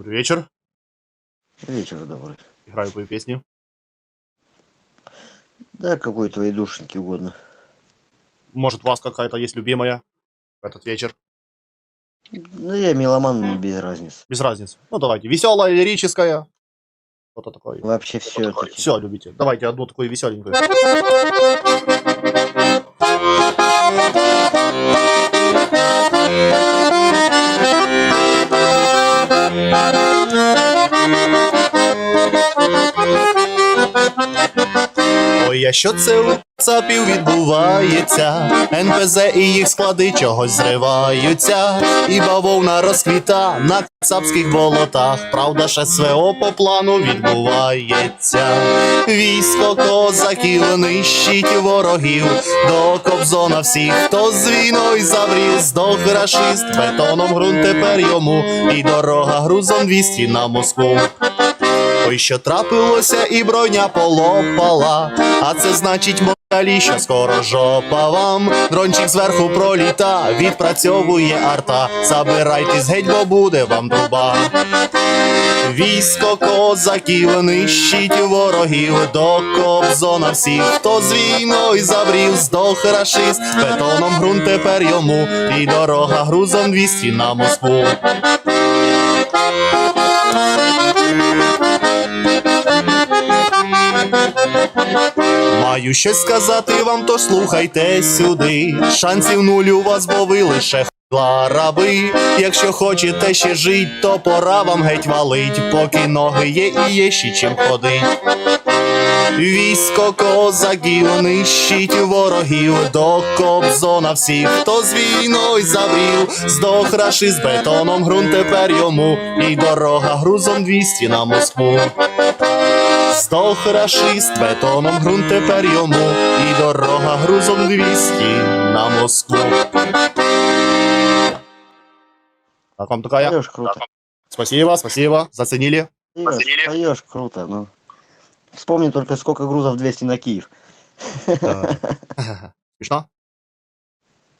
Добрый вечер. Вечер добрый. Играю твою песню. Да, какой твоей душеньки угодно. Может, у вас какая-то есть любимая в этот вечер? Ну, я меломан, мне без разницы. Без разницы. Ну, давайте. Веселая, лирическая. Что-то такое. Вообще все Все, любите. Давайте одну такую веселенькую. Ой, а що це цапів відбувається? НПЗ і їх склади чогось зриваються, і бавовна розквіта на цапських болотах. Правда, ще СВО по плану відбувається. Військо козаків нищить ворогів, до Кобзона всіх, хто з війною завріз, здох рашист, бетоном ґрунт тепер йому, і дорога грузом 200 на Москву. Ой, що трапилося, і броня полопала, а це значить москалі, що скоро жопа вам. Дрончик зверху проліта, відпрацьовує арта. Забирайтесь геть, бо буде вам труба. Військо козаків нищить ворогів до Кобзона всіх, хто з війною заврів, здох рашист, бетоном ґрунт тепер йому, і дорога грузом 200 на Москву. Маю щось сказати вам, то слухайте сюди. Шансів нуль у вас, бо ви лише хла. Якщо хочете ще жить, то пора вам геть валить, поки ноги є і є ще чим ходить. Військо козаків нищить ворогів до Кобзона всіх, хто з війною заврів, здох раши з бетоном ґрунт тепер йому, і дорога грузом 200 на Москву. Здох рашист, бетоном ґрунт тепер йому, і дорога грузом 200 на Москву. Как вам такая? Поешь круто. Спасибо, спасибо, заценили. Поешь, поешь круто, ну. Вспомни только, сколько грузов 200 на Киев. Да. Смешно?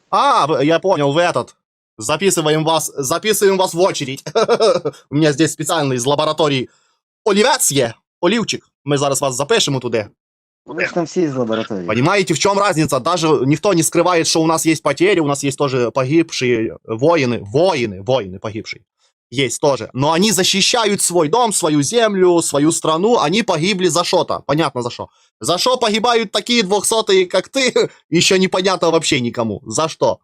А, вы- я понял, вы этот. Записываем вас, записываем вас в очередь. У меня здесь специально из лаборатории олівець є, олівчик. Ми зараз вас запишемо туди. У нас там все из лаборатории. Понимаете, в чем разница? Даже никто не скрывает, что у нас есть потери, у нас есть тоже погибшие воины, воины, воины погибшие. Есть тоже. Но они защищают свой дом, свою землю, свою страну. Они погибли за что-то. Понятно за что. За что погибают такие двухсотые, как ты, еще непонятно вообще никому. За что?